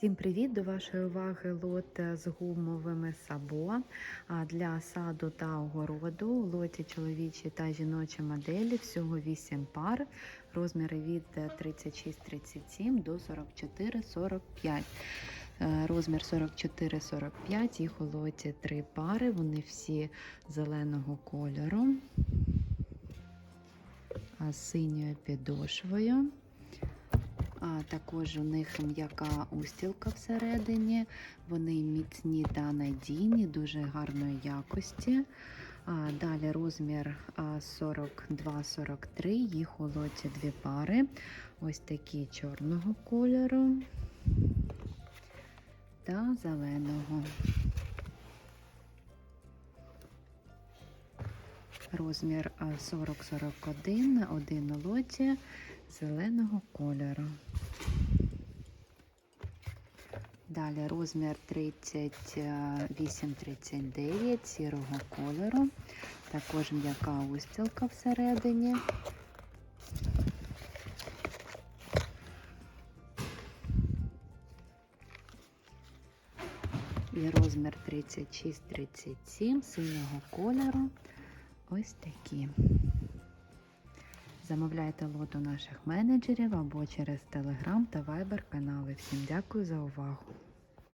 Всім привіт! До вашої уваги лот з гумовими сабо для саду та огороду. Лоті чоловічі та жіночі моделі, всього 8 пар, розміри від 36-37 до 44-45. Е, Розмір 44-45, їх у лоті 3 пари, вони всі зеленого кольору, з синьою підошвою. А також у них м'яка устілка всередині. Вони міцні та надійні, дуже гарної якості. Далі розмір 42-43, їх у лоті дві пари. Ось такі чорного кольору та зеленого. Розмір 40-41, один у лоті зеленого кольору. Далі розмір 38-39 сірого кольору. Також м'яка устілка всередині. І розмір 36-37 синього кольору. Ось такі. Замовляйте лот у наших менеджерів або через Telegram та Viber канали. Всім дякую за увагу!